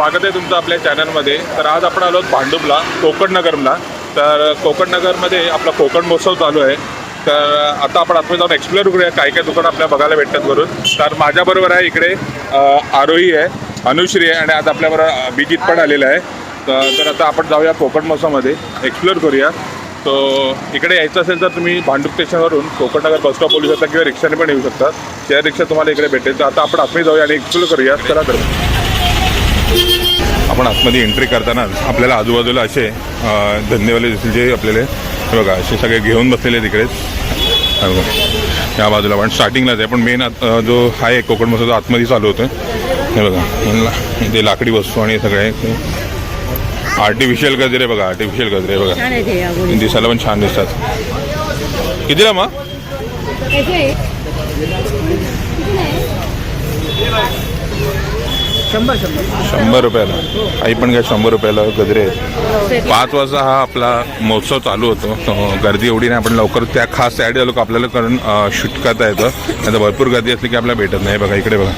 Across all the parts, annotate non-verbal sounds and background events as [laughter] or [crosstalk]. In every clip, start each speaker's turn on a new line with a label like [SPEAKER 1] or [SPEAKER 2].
[SPEAKER 1] स्वागत आहे तुमचं आपल्या चॅनलमध्ये. तर आज आपण आलो आहोत भांडुपला कोकणनगरला तर कोकणनगरमध्ये आपला कोकण महोत्सव चालू आहे. तर आता आपण आतमध्ये जाऊन एक्सप्लोर करूया काय काय दुकानं आपल्याला बघायला भेटतात वरून. तर माझ्याबरोबर आहे इकडे आरोही आहे अनुश्री आहे आणि आज आपल्याबरोबर अभिजित पण आलेला आहे. तर तर आता आपण जाऊया कोकण महोत्सवामध्ये एक्सप्लोर करूया. तो इकडे यायचं असेल तर तुम्ही भांडूप स्टेशनवरून कोकणनगर बस स्टॉप बोलू शकता किंवा रिक्षाने पण येऊ शकता. शेअर रिक्षा तुम्हाला इकडे भेटेल. तर आता आपण आतमध्ये जाऊया आणि एक्सप्लोर करूया. चला तर. आपण आतमध्ये एंट्री करताना आपल्याला आजूबाजूला असे धंदेवाले दिसतील जे आपल्याला हे बघा असे सगळे घेऊन बसलेले बघा या बाजूला पण स्टार्टिंगलाच आहे. पण मेन जो आहे कोकण महोत्सव आतमध्ये चालू होतं हे बघा ते लाकडी वस्तू आणि सगळे आर्टिफिशियल गजरे बघा आर्टिफिशियल गजरे बघा. दिसायला पण छान दिसतात. कितीला मग
[SPEAKER 2] शंभर शंभर.
[SPEAKER 1] शंभर रुपयाला. आई पण काय शंभर रुपयाला गजरे आहेत. पाच वाजता हा आपला महोत्सव चालू होतो. गर्दी एवढी नाही आपण लवकर त्या खास त्यासाठी आलो का आपल्याला कारण शूट करता येतं. नाही तर भरपूर गर्दी असली की आपल्याला भेटत नाही. बघा इकडे बघा.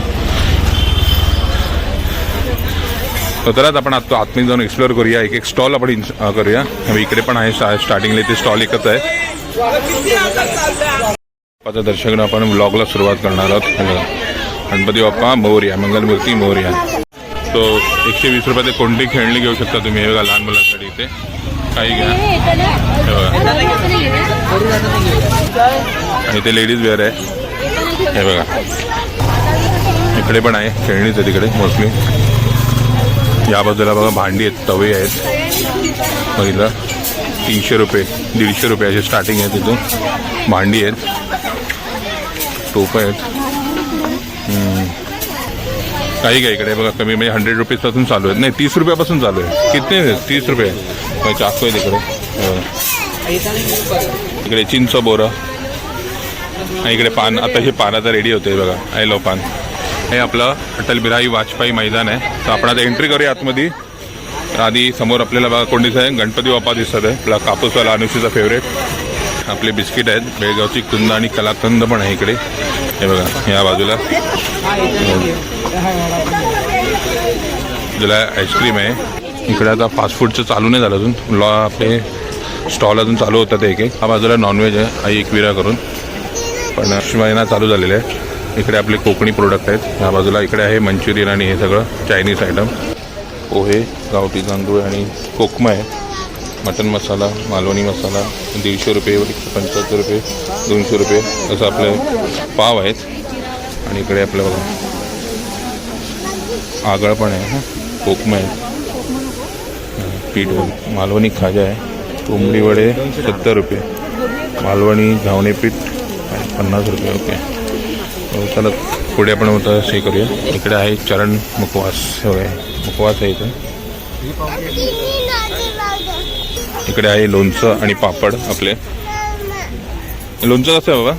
[SPEAKER 1] तरच आपण आता आतमध्ये जाऊन एक्सप्लोअर करूया. एक एक स्टॉल आपण करूया. इकडे पण आहे स्टार्टिंगला इथे स्टॉल एकच आहे. दर्शक दर्शन आपण ब्लॉगला सुरुवात करणार आहोत. गणपती बाप्पा मोर्या मंगलमूर्ती मोर्या. तो एकशे वीस रुपयात ते कोणती खेळणी घेऊ शकता तुम्ही. हे बघा लहान मुलांसाठी इथे. काही घ्या. बघा. आणि लेडीज वेअर आहे. हे बघा. इकडे पण आहे. खेळणीच आहे तिकडे मोस्टली. या बाजूला बघा भांडी आहेत तवे आहेत. बघितलं? तीनशे रुपये दीडशे रुपये अशी स्टार्टिंग आहे तिथून भांडी आहेत. टोपं आहेत. काही काही इकडे बघा कमी म्हणजे हंड्रेड रुपीजपासून चालू आहेत. नाही तीस रुपयापासून चालू आहे. किती तीस रुपये. चाकू आहे तिकडे इकडे चिंच बोरं. इकडे पान. आता हे पान आता रेडी होते बघा. आय लव पान. हे आपलं अटल बिहारी वाजपेयी मैदान आहे. तर आपण आता एंट्री करूया आतमध्ये. आधी समोर आपल्याला बघा कोण दिसत आहे गणपती बाप्पा दिसत आहे. आपला कापूसवाला अनुशीचा फेवरेट आपले बिस्किट आहेत. बेळगावची कुंद आणि कलाकंद पण आहे इकडे. हे बघा या बाजूला. ज्याला आईस्क्रीम आहे. इकडे आता फास्ट फूडचं चालू नाही झालं अजून. लॉ आपले स्टॉल अजून चालू होतात एक एक. हा बाजूला नॉनव्हेज आहे. आई एकविरा करून. पण महिना चालू झालेला आहे. इकडे आपले कोकणी प्रोडक्ट आहेत. ह्या बाजूला इकडे आहे मंचुरियन आणि हे सगळं चायनीज आयटम पोहे गावठी तांदूळ आणि कोकमा आहे. मटन मसाला मालवणी मसाला दीडशे रुपये एकशे पंच्याहत्तर रुपये दोनशे रुपये असं आपले पाव आहेत. आणि इकडे आपलं बघा आगळ पण आहे कोकम आहे पीठ मालवणी खाजा आहे. कोंबडी वडे सत्तर रुपये. मालवणी घावणे पीठ पन्नास रुपये ओके. हो, चला पुढे आपण होतं हे करूया. इकडे आहे चरण मुखवास. हे मुखवास आहे इथं. इकडे आहे लोणचं आणि पापड आपले. लोणचं कसं आहे बाबा?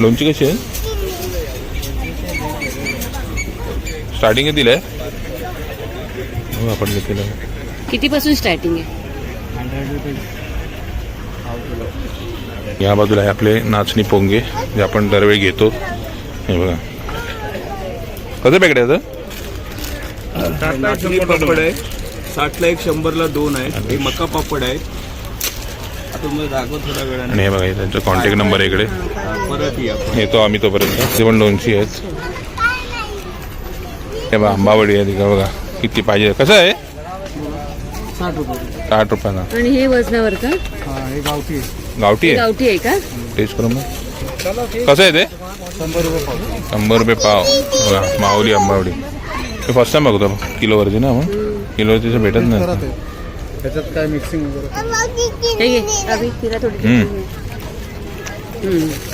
[SPEAKER 1] लोणची कशी आहे? स्टार्टिंग कितीला आहे हो, आपण घेतलेलं.
[SPEAKER 2] किती पासून स्टार्टिंग आहे?
[SPEAKER 1] या बाजूला आहे आपले नाचणी पोंगे जे आपण दरवेळी घेतो. हे बघा. कसं पॅकेट आहे.
[SPEAKER 3] आहे साठला एक शंभरला दोन आहे हे मका पापड आहे आता तुम्हाला दाखव थोड्या वेळाने
[SPEAKER 1] आणि हे बघा हे त्यांचा कॉन्टॅक्ट नंबर आहे इकडे.
[SPEAKER 3] परत या.
[SPEAKER 1] येतो आम्ही तोपर्यंत. ते पण लोणची आहेत. हे बघा आंबावडी आहे तिकडे बघा. किती पाहिजे. कसं आहे?
[SPEAKER 3] साठ रुपये.
[SPEAKER 1] साठ रुपयाला.
[SPEAKER 2] आणि हे वजनावर का?
[SPEAKER 3] हा हे गावठी
[SPEAKER 1] गावठी आहे?
[SPEAKER 2] गावठी आहे का?
[SPEAKER 1] टेस्ट करून बघ. कसं आहे ते?
[SPEAKER 3] शंभर रुपये पाव.
[SPEAKER 1] शंभर रुपये पाव. बघा माऊली आंबावडी. ते फर्स्ट टाइम बघतो किलोवरची ना मग किलोवरची तर भेटत नाही.
[SPEAKER 3] त्याच्यात काय मिक्सिंग वगैरे?
[SPEAKER 2] हे थोडी.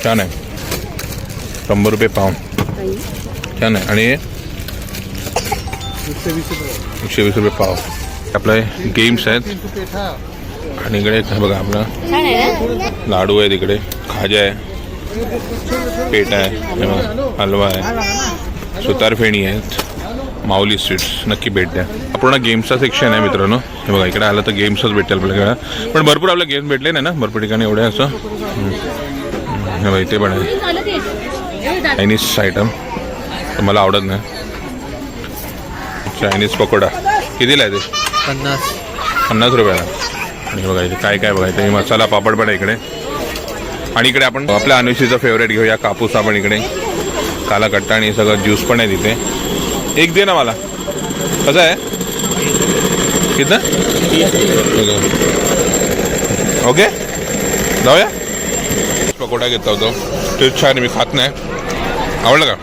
[SPEAKER 1] छान आहे. शंभर रुपये पाव. छान आहे. आणि
[SPEAKER 3] एकशे वीस रुपये.
[SPEAKER 1] पाव. आपले गेम्स आहेत. आणि इकडे बघा आपला.
[SPEAKER 2] छान आहे ना?
[SPEAKER 1] लाडू आहे तिकडे खाजा आहे. पेट आहे. हे हलवा आहे. सुतारफेणी आहेत. माऊली स्वीट्स नक्की भेट द्या. पूर्ण गेम्सचा सेक्शन आहे मित्रांनो. हे बघा इकडे आलं तर गेम्सच भेटेल आपल्याकडे पण भरपूर आपल्या गेम्स भेटले नाही ना भरपूर ठिकाणी एवढे असं. हे बघा इथे पण आहे. चायनीज आयटम मला आवडत नाही. चायनीज पकोडा. कितीला आहे ते?
[SPEAKER 4] पन्नास.
[SPEAKER 1] पन्नास रुपयाला. आणि बघा इथे काय काय बघायचं हे मसाला पापड पण आहे इकडे. आणि इकडे आपण आपल्या अनुशीचं फेवरेट घेऊया कापूस आपण इकडे. काला कट्टा आणि सगळं ज्यूस पण आहे तिथे. एक दे ना मला. कसं आहे? किती ओके. जाऊया. पकोडा घेतला होतो. ते छान मी खात नाही. आवडलं का?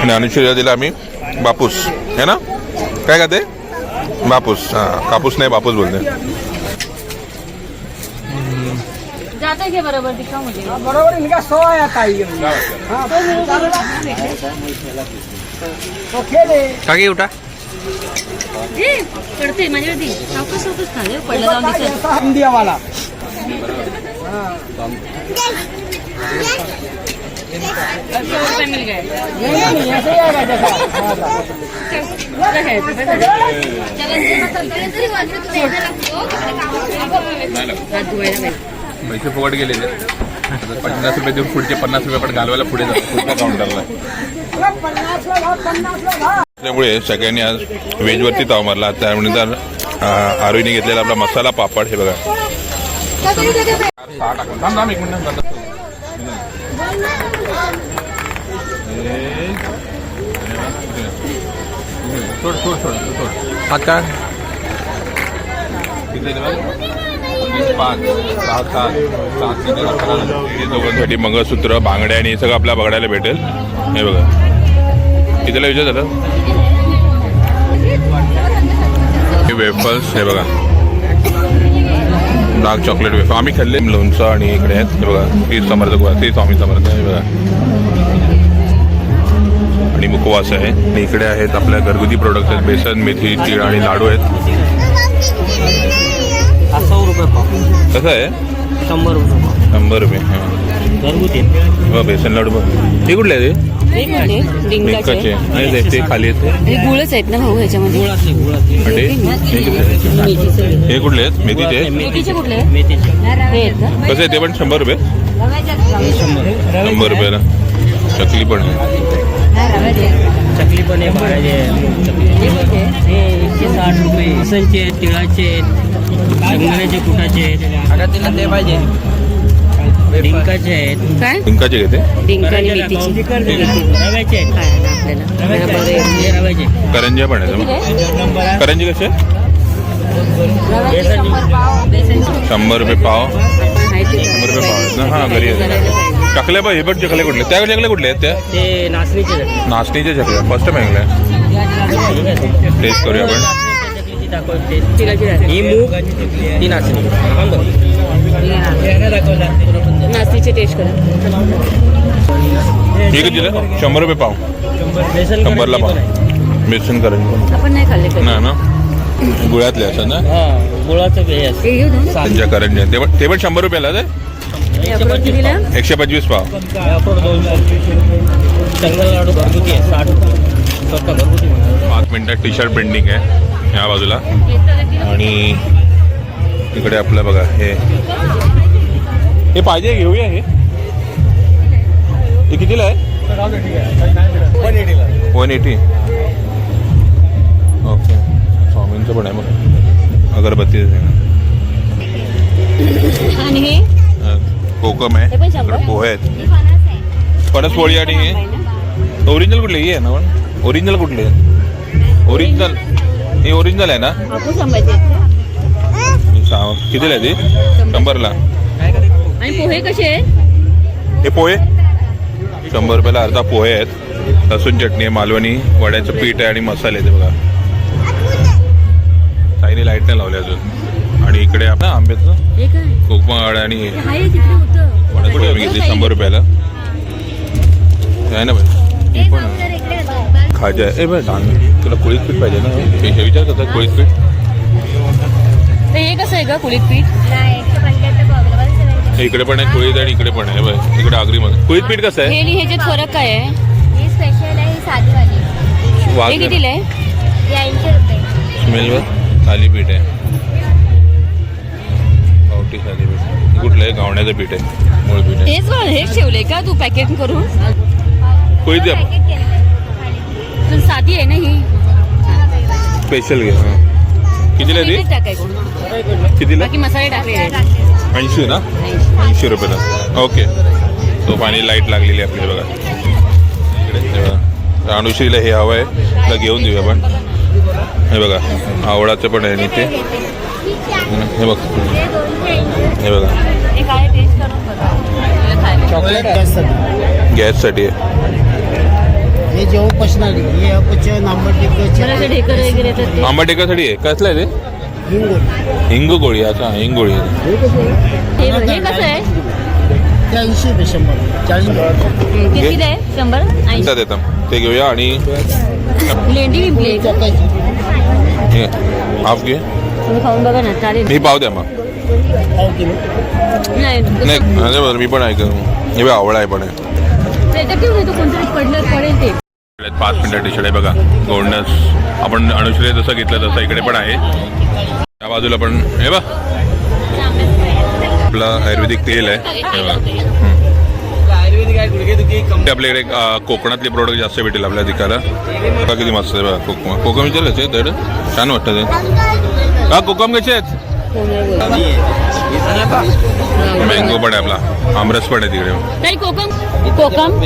[SPEAKER 1] आणि अनुशीला दिला आम्ही बापूस. है ना? काय का ते बापूस. हां कापूस नाही बापूस बोलते.
[SPEAKER 2] जाता घे बरोबर दिखा मुझे
[SPEAKER 5] बरोबर इनका सौ आया था ये हाँ, तो खेले
[SPEAKER 4] काकी उठा.
[SPEAKER 2] ए पडते माझ्यावरती सावकाश सावकाश खा रे, पडलं जाऊन दिसत.
[SPEAKER 5] इंडिया वाला
[SPEAKER 2] मिल गए
[SPEAKER 5] नहीं नहीं. ऐसे ही आएगा जैसा हाँ,
[SPEAKER 1] पैसे फुकट गेलेले पन्नास रुपये देऊन पुढचे पन्नास रुपये पण घालवायला पुढे जातो. पुढच्या काउंटरला। त्यामुळे सगळ्यांनी आज व्हेजवरती ताव मारला. त्यामुळे तर अं, आरोहीने घेतलेला आपला मसाला पापड हे बघा. एक मिनिट, थांब, थांब. सोड सोड सोड सोड.
[SPEAKER 4] हात का
[SPEAKER 1] किती पाच सहा सात सात हे दोघांसाठी मंगळसूत्र बांगड्या आणि हे सगळं आपल्याला बघायला भेटेल. हे बघा. कितीला विचार झालं? हे वेफर्स हे बघा. Dark chocolate wafer. आम्ही खाल्ले. लोणचं आणि इकडे आहेत. हे बघा. तीच समर्थ गुहा स्वामी समर्थ हे बघा. आणि मुखवास आहे. इकडे आहेत आपल्या घरगुती प्रोडक्ट आहेत. बेसन मेथी तीळ आणि लाडू आहेत.
[SPEAKER 4] रुपये पाव.
[SPEAKER 1] कसं आहे?
[SPEAKER 4] शंभर रुपये पाव.
[SPEAKER 1] शंभर रुपये हां.
[SPEAKER 4] घरगुती.
[SPEAKER 1] बघ, बेसन लाडू बघ. हे कुठले आहे ते
[SPEAKER 2] हे?
[SPEAKER 1] डिंकाचे आणि ते- ते खाली आहेत ते?
[SPEAKER 2] हे गुळच आहेत ना भाऊ ह्याच्यामध्ये?
[SPEAKER 4] गुळातले गुळातले
[SPEAKER 1] आणि हे हे कुठले आहेत? मेथीचे आहेत?
[SPEAKER 2] मेथीचे कुठले?
[SPEAKER 4] मेथीचे.
[SPEAKER 2] हे आहेत का?
[SPEAKER 1] कसं आहे ते पण शंभर रुपये?
[SPEAKER 4] शंभर
[SPEAKER 1] शंभर रुपयाला चकली पण आहे.
[SPEAKER 4] चकली पण आहे बाळाचे.
[SPEAKER 2] कुठे आहे?
[SPEAKER 4] हे एकशे साठ रुपये. बेसनचे आहेत तिळाचे आहेत. शेंगदाण्याचे कुटाचे आहेत डिंकाचे आहेत
[SPEAKER 2] काय
[SPEAKER 1] डिंकाचे घेते?
[SPEAKER 2] डिंक आणि मेथीची.
[SPEAKER 4] रव्याचे
[SPEAKER 2] आपल्याला आहे.
[SPEAKER 1] करंज्या पण मग. करंजी कसे?
[SPEAKER 2] शंभर
[SPEAKER 1] रुपये पाव. शंभर रुपये पाव. ना हां घरी चकल्या बघ हे पण चकले कुठले? त्या चकले कुठले आहेत त्या?
[SPEAKER 4] ते नाचणीचे आहेत
[SPEAKER 1] नाचणीच्या चकल्या. फर्स्ट टाइम ऐकल्या. टेस्ट करूया आपण.
[SPEAKER 4] चकलीची दाखव टेस्ट.
[SPEAKER 2] चिराची राहते.
[SPEAKER 4] ही मूग ती नाचणी. थांब बघ.
[SPEAKER 2] नाचणीची टेस्ट करा.
[SPEAKER 1] हे कितीला शंभर रुपये पाव. शंभरला
[SPEAKER 4] आहे.
[SPEAKER 1] पाव. बेसन करंजी
[SPEAKER 2] आपण नाही खाल्ले कधी.
[SPEAKER 1] नाही ना? गुळ्यातले असं ना?
[SPEAKER 4] हा गुळाचं
[SPEAKER 2] ना.
[SPEAKER 1] त्यांच्या करंज्या ते पण ते पण शंभर रुपयाला आहे
[SPEAKER 2] हे कितीला?
[SPEAKER 1] एकशे पंचवीस पाव.
[SPEAKER 4] आहे.
[SPEAKER 1] पाच मिनिटात टी शर्ट प्रिंटिंग आहे. या बाजूला. आणि इकडे आपलं बघा हे. हे पाहिजे घेऊया हे. हे कितीला आहे? One eighty okay. स्वामींचं पण आहे मग. अगरबत्ती कोकम आहे. पोहे आहेत. फणस पोळी आणि ओरिजिनल कुठले? ही आहे ना पण? ओरिजिनल कुठले? ओरिजिनल हे ओरिजिनल आहे ना?
[SPEAKER 2] हापूस आंब्याचे
[SPEAKER 1] हे कितीला आहे ती? शंभरला.
[SPEAKER 2] आणि पोहे कसे
[SPEAKER 1] हे पोहे? शंभर रुपयाला अर्धा पोहे आहेत. लसूण चटणी आहे मालवणी वड्याचं पीठ आहे आणि मसाले आहेत हे बघा. ताईने लाइट नाही लावली अजून. आणि इकडे आपण आंब्याचं? कोकमाड आणि आम्ही घेतली शंभर रुपयाला. आहे ना बाई? हे पण. खाजा आहे. ए बाय डांग तुला कोळीत पीठ पाहिजे ना। हे हे विचार करतात कोळीत पीठ
[SPEAKER 2] तर हे कसं आहे का कुळीत पीठ?
[SPEAKER 1] हे इकडे पण आहे कोळीत आणि इकडे पण आहे बाय इकडे आगरीमध्ये कोळीत पीठ कसं
[SPEAKER 2] हे
[SPEAKER 1] आहे
[SPEAKER 2] आणि ह्याच्यात फरक काय आहे
[SPEAKER 6] ही स्पेशल आहे ही साधीवाली.
[SPEAKER 1] वाघ
[SPEAKER 2] हे कितीला आहे?
[SPEAKER 6] ही ऐंशी रुपये.
[SPEAKER 1] स्मेलवर थालीपीठ आहे. गावठी थालीपीठ हे कुठलं आहे? गावण्याचं पीठ आहे. मूळ पीठ आहे.
[SPEAKER 2] हेच बघ, हेच ठेवलंय का तू पॅकेट करून?
[SPEAKER 1] कोळीत द्या
[SPEAKER 6] पॅकेट
[SPEAKER 2] पण साधी आहे ना ही.
[SPEAKER 1] स्पेशल घे हां. कितीला ती? कितीला?
[SPEAKER 2] बाकी मसाले टाकले.
[SPEAKER 1] ऐंशी ना? ऐंशी रुपयाला ओके तो पाणी लाइट लागलेली आहे आपली बघा. इकडे हे बघा. अनुश्रीला हे हवं आहे. त्याला घेऊन देऊया आपण. हे बघा. आवळाचं पण आहे इथे. हे बघ. हे
[SPEAKER 2] बघा.
[SPEAKER 1] गॅससाठी आहे.
[SPEAKER 2] ढेकर वगैरे येतात ते.
[SPEAKER 1] आंबा टेकासाठी आहे कसलं आहे ते? हिंग गोळी अच्छा हिंग गोळी आहे
[SPEAKER 5] हे कसं आहे?
[SPEAKER 2] हे बघ, हे कसं आहे?
[SPEAKER 5] ते ऐंशी रुपये शंभर. चाळीस
[SPEAKER 2] हं, कितीला आहे? शंभर? ऐंशी.
[SPEAKER 1] त्यात येतं ते घेऊया आणि
[SPEAKER 2] लेंडी विंपली आहे का?
[SPEAKER 5] चौकायची
[SPEAKER 1] हे हाफ घे.
[SPEAKER 2] तुम्ही खाऊन बघा ना चालेल.
[SPEAKER 1] मी पाव द्या मग.
[SPEAKER 5] पाव किलो.
[SPEAKER 2] नाही.
[SPEAKER 1] बरं मी पण ऐक हे आवळा आहे पण आहे.
[SPEAKER 2] त्याच्यात ठेवून येतो कोणतरी पडलं पडेल ते.
[SPEAKER 1] पाच मिनिटं टी शर्ट आहे बघा. गोंडस आपण अनुश्री जसं घेतलं तसं इकडे पण आहे. त्या बाजूला पण हे बघ. आपलं आयुर्वेदिक तेल आहे. हे बघा. ते आपल्या इकडे कोकणातले प्रोडक्ट जास्त भेटेल आपल्या दिकाला बघा किती मस्त आहे बघा कोकम. कोकम विचारलं दड छान वाटतं ते. हा कोकम कसे आहेत? मँगो पण आहे आपला. आमरस पण आहे तिकडे.
[SPEAKER 2] काही कोकम? कोकम.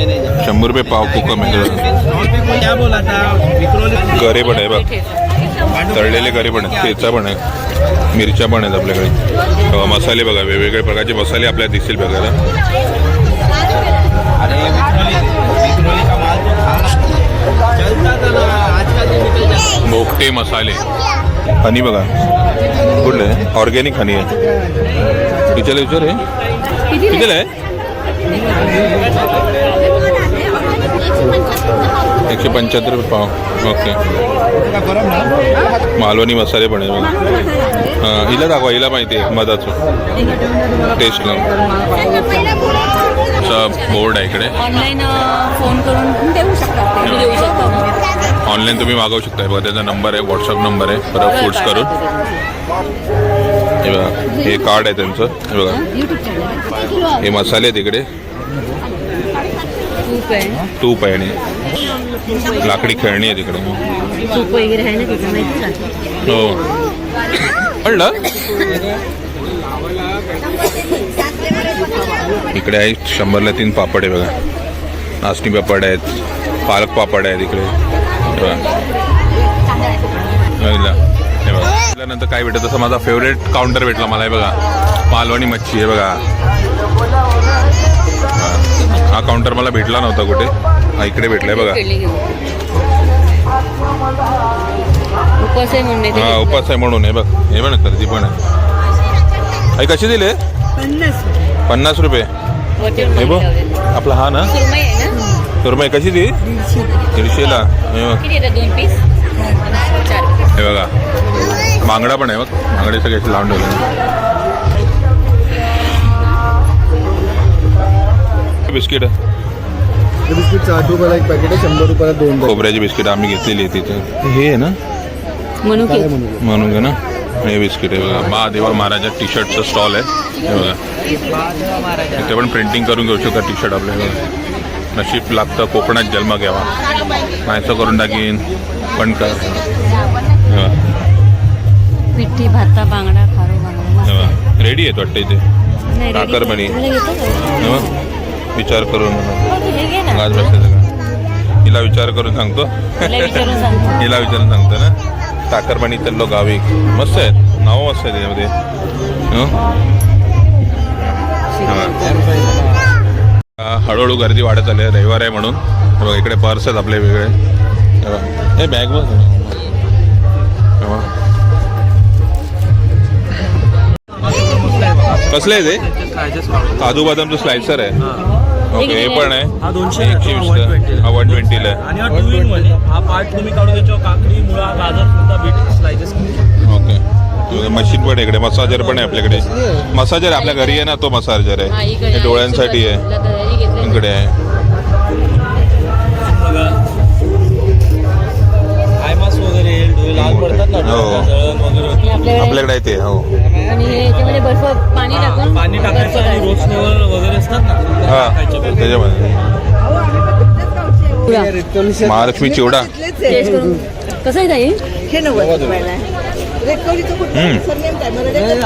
[SPEAKER 1] शंभर रुपये पाव कोकम आहे
[SPEAKER 3] क्या बोला था? विक्रोली
[SPEAKER 1] गरे पण आहे बघ. तळलेले गरे पण आहेत. ठेचा पण आहे. मिरच्या पण आहेत आपल्याकडे. मसाले बघा वेगवेगळ्या प्रकारचे मसाले आपल्याला दिसतील बघायला. मोठे मसाले. हनी बघा. कुठलं आहे? ऑर्गॅनिक हनी आहे. विचार विचार आहे कितीला आहे? एकशे पंच्याहत्तर रुपये पाव. ओके. मालवणी मसाले पण आहे हां हिला दाखवा हिला माहिती आहे मधाचं. टेस्ट असं बोर्ड आहे इकडे.
[SPEAKER 2] ऑनलाईन फोन करून देऊ शकता. देऊ शकता.
[SPEAKER 1] ऑनलाईन तुम्ही मागवू शकता बघा त्याचा नंबर आहे व्हॉट्सअप नंबर आहे. परत फूड्स करून. हे बघा हे कार्ड आहे त्यांचं. हे बघा. हे मसाले आहेत इकडे. तूप आहे. आणि लाकडी खेळणी आहे तिकडे हो. [coughs] कळलं? इकडे आहे शंभरला तीन पापड आहे बघा. नाचणी पापड आहेत पालक पापड आहेत इकडे. बघा? हे त्यानंतर काय भेटत? तसं माझा फेवरेट काउंटर भेटला मला हे बघा. मालवणी मच्छी आहे बघा. हा. काउंटर मला भेटला नव्हता कुठे. हा इकडे भेटलाय बघा. हा उपास आहे म्हणून. हे बघ. हे बघ गर्दी पण आहे. आई कशी दिले? पन्नास रुपये. हे बघ आपला हा ना?
[SPEAKER 2] सुरमई आहे ना?
[SPEAKER 1] सुरमई कशी दी दीडशेला. हे बघ.
[SPEAKER 2] दोन पीस?
[SPEAKER 1] हे बांगडा पण आहे बघ. बांगडे सगळे असे लावून ठेवले. बिस्किट.
[SPEAKER 5] बिस्किटचं आठ रुपयाला एक पॅकेट आहे शंभर रुपयाला दोन
[SPEAKER 1] खोबऱ्याची बिस्किट आम्ही घेतलेली आहे तिथे. हे आहे ना?
[SPEAKER 2] म्हणून की
[SPEAKER 1] म्हणून घे ना? हे बिस्किट आहे बघा महादेवा महाराजा टी शर्टचं स्टॉल आहे. हे बघा. इथे पण प्रिंटिंग करून घेऊ शकता टी शर्ट आपल्या बघा. नशीब लागतं कोकणात जन्म घ्यावा. मायचं करून टाकीन. पण कर हे बघा.
[SPEAKER 2] पिठी भाता बांगडा खारो बांगडा.
[SPEAKER 1] हे बघा. रेडी आहेत वाटतं इथे?
[SPEAKER 2] नाही, ready
[SPEAKER 1] साखर बनी.
[SPEAKER 2] मला घेतो का?
[SPEAKER 1] हे बघा. विचार करून
[SPEAKER 2] हो,
[SPEAKER 1] बसायचं का हिला विचार करून सांगतो.
[SPEAKER 2] तिला विचारून सांगतो. [laughs]
[SPEAKER 1] हिला विचारून सांगतो ना. टाकरपाणी चाललो गावी. मस्त आहेत. नावं मस्त आहेत त्याच्यामध्ये हळूहळू गर्दी वाढत आली आहे. रविवार आहे म्हणून. बघा इकडे पर्स आहेत आपले वेगळे. हे बॅग बघ. कसले कसलं आहे ते? काजू बदामचं स्लायसर आहे. ओके हे पण आहे.
[SPEAKER 3] हा दोनशे
[SPEAKER 1] एकशे वीस हा वन ट्वेंटीला आहे.
[SPEAKER 3] आणि हा टू इनमध्ये हा पार्ट तुम्ही काढून त्याच्यावर काकडी मुळा गाजर सुद्धा बीट स्लाइसेस
[SPEAKER 1] ओके मशीन पण आहे इकडे. मसाजर पण आहे आपल्याकडे. मसाजर आपल्या घरी आहे ना तो मसाजर
[SPEAKER 2] हा,
[SPEAKER 1] आहे
[SPEAKER 2] इकडे
[SPEAKER 1] हे डोळ्यांसाठी आहे.
[SPEAKER 2] तुला तर हे घेतलंय.
[SPEAKER 1] इकडे आहे.
[SPEAKER 3] बघा. आयमास वगैरे डोळे लाल पडतात ना
[SPEAKER 1] हो.
[SPEAKER 2] हे आपल्याकडे
[SPEAKER 1] आपल्याकडे आहे ते हो.
[SPEAKER 2] आणि हे याच्यामध्ये बर्फ पाणी टाकून
[SPEAKER 3] पाणी टाकायचं आणि रोज फ्लेवर वगैरे असतात
[SPEAKER 1] हा. त्याच्यामध्ये. महालक्ष्मी चिवडा.
[SPEAKER 2] कसं आहे ताई?
[SPEAKER 7] हे नव्वद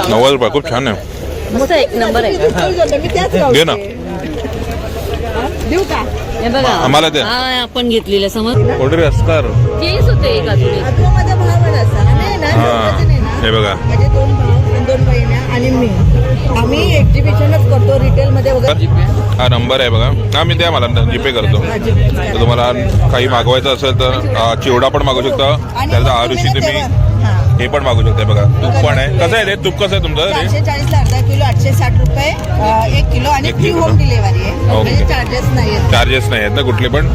[SPEAKER 1] नव्वद रुपये. खूप छान आहे.
[SPEAKER 2] मस्त एक नंबर आहे.
[SPEAKER 7] गावची
[SPEAKER 1] ना.
[SPEAKER 7] देऊ का?
[SPEAKER 2] हे बघा
[SPEAKER 1] आम्हाला द्या.
[SPEAKER 2] हा आपण घेतलेलं समज
[SPEAKER 1] ऑर्डर
[SPEAKER 2] होते एक अजून एक.
[SPEAKER 7] असा नाही ना
[SPEAKER 1] हा.
[SPEAKER 7] नाही
[SPEAKER 1] हे बघा.
[SPEAKER 7] माझे दोन भाऊ दोन बहिण्या आणि मी. आम्ही एक्झिबिशनच करतो रिटेल मध्ये वगैरे.
[SPEAKER 1] हा नंबर आहे बघा. हा मी द्या मला जीपे करतो. तर तुम्हाला काही मागवायचं असेल तर चिवडा पण मागू शकता. त्याचा आरुषी
[SPEAKER 7] तुम्ही हा.
[SPEAKER 1] पण मागू शकता. बघा तूप पण आहे. कसं आहे ते तूप कसं आहे तुमचं
[SPEAKER 7] चारशे
[SPEAKER 1] रे
[SPEAKER 7] चाळीसला अर्धा किलो आठशे साठ रुपये एक किलो आणि फ्री होम? डिलिव्हरी आहे.
[SPEAKER 1] ओके.
[SPEAKER 7] म्हणजे चार्जेस नाही आहेत.
[SPEAKER 1] चार्जेस नाही आहेत ना कुठले पण.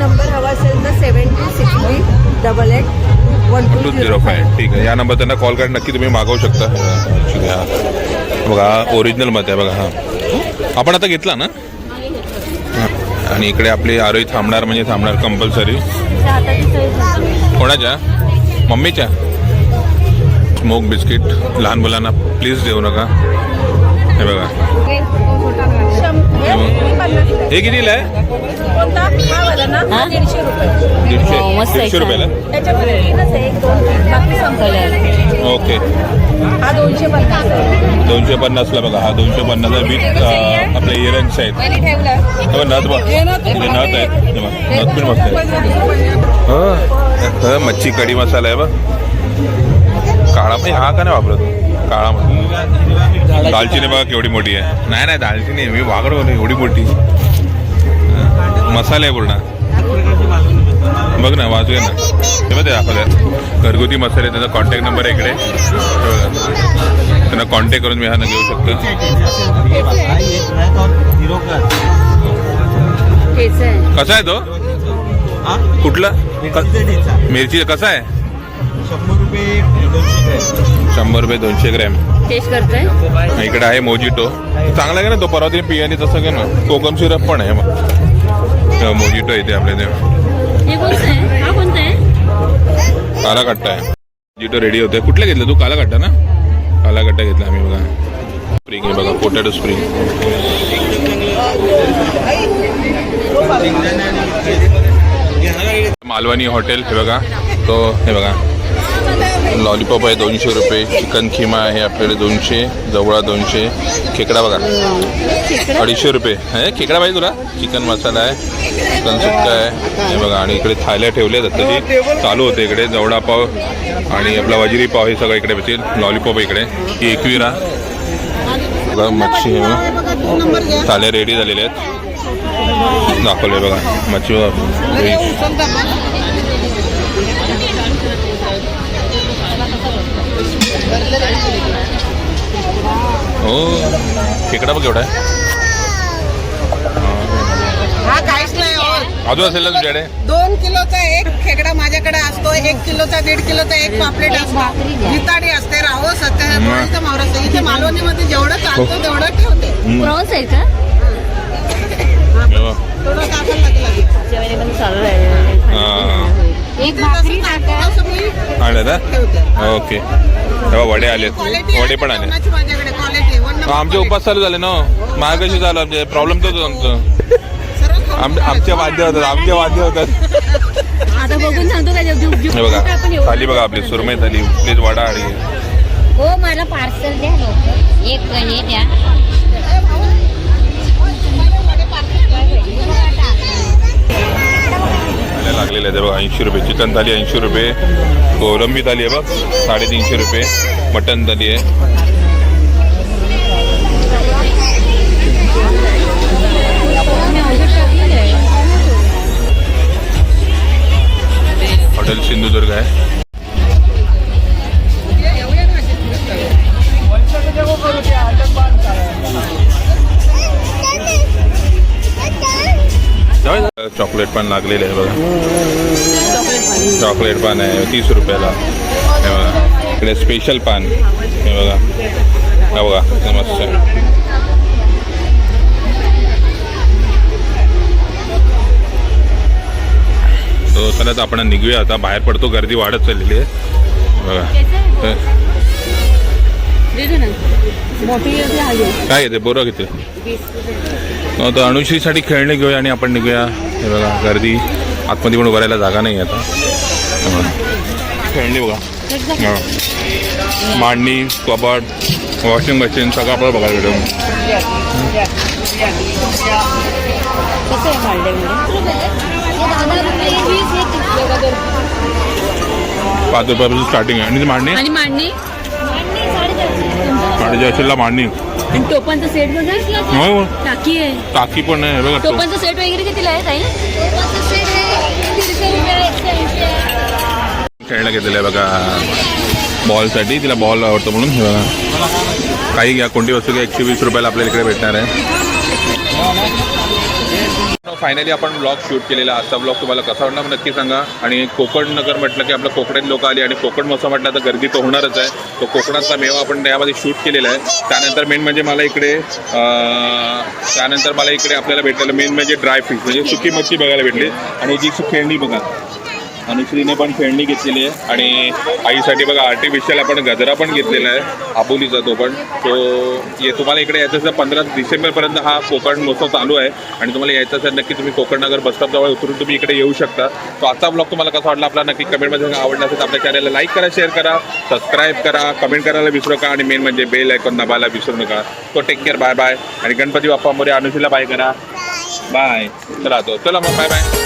[SPEAKER 7] नंबर हवा असेल तर seventy sixty double eight
[SPEAKER 1] two zero five ठीक आहे. या नंबर त्यांना कॉल करा. नक्की तुम्ही मागवू शकता. हा बघा ओरिजिनलमध्ये आहे बघा हा. आपण आता घेतला ना? हा. आणि इकडे आपली आरोही थांबणार म्हणजे थांबणार कंपल्सरी कोणाच्या? मम्मीच्या? स्मोक बिस्किट लहान मुलांना प्लीज देऊ नका. हे बघा. हे. हे कितीला आहे
[SPEAKER 2] हा?
[SPEAKER 1] दीडशे
[SPEAKER 2] हो, मस्त आहे,
[SPEAKER 1] दीडशे. रुपयाला ओके दोनशे पन्नासला बघा हा दोनशे पन्नास विथ आपले इयरिंग्स आहेत हे बघ, नथ बघ इथे नथ आहेत हे बघ, नथ पण मस्त आहे हं, हं, मच्छी कढी मसाला आहे बघ काळा म्हणजे हा का नाही वापरत काळा मसाला दालचिनी बघा केवढी मोठी आहे. नाही नाही दालचिनी आहे, मी वागड बोलतो एवढी मोठी. मसाला आहे पूर्ण. बघ ना वाजूया ना. ते बघ ते दाखवलं. घरगुती मसाले त्याचा कॉन्टॅक्ट नंबर आहे इकडे. त्यांना कॉन्टॅक्ट करून मी हा घेऊ शकतो. कसा आहे तो? कुठला? मिरची कसा आहे? शंभर रुपये दोनशे ग्रॅम.
[SPEAKER 2] टेस्ट करताय?
[SPEAKER 1] इकडे आहे मोजिटो. चांगला आहे का ना तो? परवा तरी पियानी तसं घे ना. कोकम सिरप पण आहे मग मोजिटो येते आपल्या ते
[SPEAKER 2] हे हा
[SPEAKER 1] काला कट्टा आहे. मोजिटो रेडी होते कुठलं घेतलं? तू काला कट्टा ना? काला कट्टा घेतला आम्ही बघा. स्प्रिंग आहे बघा पोटॅटो स्प्रिंग मालवणी हॉटेल हे बघा. तो हे बघा. लॉलीपॉप आहे दोनशे रुपये चिकन खिमा आहे आपल्याकडे दोनशे जवळा दोनशे. खेकडा बघा. अडीचशे रुपये. हे खेकडा पाहिजे तुला? चिकन मसाला आहे चिकन सुक्का आहे. हे बघा आणि इकडे थाल्या ठेवल्या दत्ताची चालू होते इकडे जवडा पाव आणि आपला वजिरी पाव हे सगळं इकडे भेटेल लॉलीपॉप इकडे. ही एकविरा बघा मच्छी आहे थाल्या रेडी झालेल्या आहेत. दाखवले बघा. मच्छी हो खेकडा बघ एवढा.
[SPEAKER 7] हा काहीच नाही होत.
[SPEAKER 1] अजून असेल ना तुझ्याकडे?
[SPEAKER 7] दोन किलोचा एक खेकडा माझ्याकडे असतो एक किलोचा दीड किलोचा एक पापलेट असतो. निताडी असते राहो सत्य असतो. इथे मालवणीमध्ये जेवढं चालतं तेवढं ठेवते.
[SPEAKER 2] प्रॉन्स आहे का?
[SPEAKER 1] हे.
[SPEAKER 7] थोडं टाकायला लागेल
[SPEAKER 1] हा.
[SPEAKER 2] एक भाकरी टाका.
[SPEAKER 7] असं मी
[SPEAKER 1] आणलं ना?
[SPEAKER 7] ठेवते.
[SPEAKER 1] ओके. तेव्हा वडे आले. वडे पण आले. आमचे उपास चालू झाले ना. मागाशी झालं आमचे प्रॉब्लेम तोच आमचं.
[SPEAKER 7] सर्व खाऊन
[SPEAKER 1] आम- आमच्या वाद्य होतात आमच्या वाद्य होतात. हे बघा थाली बघा आपली सुरमई थाली प्लीज वडा आणि
[SPEAKER 6] हो मला पार्सल द्या लवकर. एक हे द्या.
[SPEAKER 1] थाल्या आहे बघा ऐंशी रुपये. चिकन थाली ऐंशी रुपये. कोलंबी थाली आहे बघ साडेतीनशे रुपये. मटन थाली आहे. हॉटेल सिंधुदुर्ग आहे. चॉकलेट पण लागलेलं आहे बघा. चॉकलेट पान आहे तीस रुपयाला. हे बघा इकडे स्पेशल पान हे बघा. हा बघा हे मस्त आहे. तो चला तर आपण निघूया. आता बाहेर पडतो गर्दी वाढत चाललेली आहे. बघा. हे-
[SPEAKER 2] मोठी
[SPEAKER 1] काय येते बोरं किती? तर अनुश्रीसाठी खेळणे घेऊया आणि आपण निघूया. हे बघा गर्दी. आतमध्ये पण उभारायला जागा नाही आता. खेळणी बघा. हा. मांडणी कबड वॉशिंग मशीन सगळं आपल्याला बघायला भेटेल. पाच रुपयापासून स्टार्टिंग आहे. आणि ती मांडणी?
[SPEAKER 2] आणि मांडणी?
[SPEAKER 1] साडेचारशेला मांडणी.
[SPEAKER 2] आणि टोपांचा सेट बघा
[SPEAKER 1] हो
[SPEAKER 2] टाकी आहे.
[SPEAKER 1] टाकी पण आहे बघा
[SPEAKER 2] टोपांचा सेट वगैरे कितीला आहे ताई?
[SPEAKER 1] खेळणं घेतलेलं आहे बघा. बॉलसाठी तिला बॉल आवडतो म्हणून हे बघा. काही घ्या कोणती वस्तू घ्या एकशे वीस रुपयाला आपल्याला इकडे भेटणार आहे. फायनली आपण ब्लॉग शूट केलेला. आजचा ब्लॉग तुम्हाला कसा वाटला नक्की सांगा. आणि कोकण नगर म्हटलं की आपलं कोकणात लोक आली आणि कोकण महोत्सव म्हटलं तर गर्दी तर होणारच आहे. तो कोकणातला मेवा आपण त्यामध्ये शूट केलेला आहे. त्यानंतर मेन म्हणजे मला इकडे त्यानंतर मला इकडे आपल्याला भेटलेलं मेन म्हणजे ड्राय फिश म्हणजे सुकी मच्छी बघायला भेटली. आणि जी सुखी बघा. अनुश्रीने पण खेळणी घेतलेली आहे. आणि आईसाठी बघा आर्टिफिशियल आपण गजरा पण घेतलेला आहे आबोलीचा तो पण. तो ये तुम्हाला इकडे यायचं असेल पंधरा डिसेंबरपर्यंत हा कोकण महोत्सव चालू आहे. आणि तुम्हाला यायचं असेल नक्की तुम्ही कोकणनगर बसस्टॉपजवळ उतरून तुम्ही इकडे येऊ शकता. तो आजचा ब्लॉग तुम्हाला कसा वाटला आपला नक्की कमेंटमध्ये आवडला असेल तर आपल्या चॅनलला लाईक करा शेअर करा सबस्क्राईब करा कमेंट करायला विसरू नका. आणि मेन म्हणजे बेल ऐकून दाबायला विसरू नका. तो टेक केअर बाय बाय आणि गणपती बाप्पा मोरे अनुश्रीला बाय करा. बाय चला तो. चला मग. Bye bye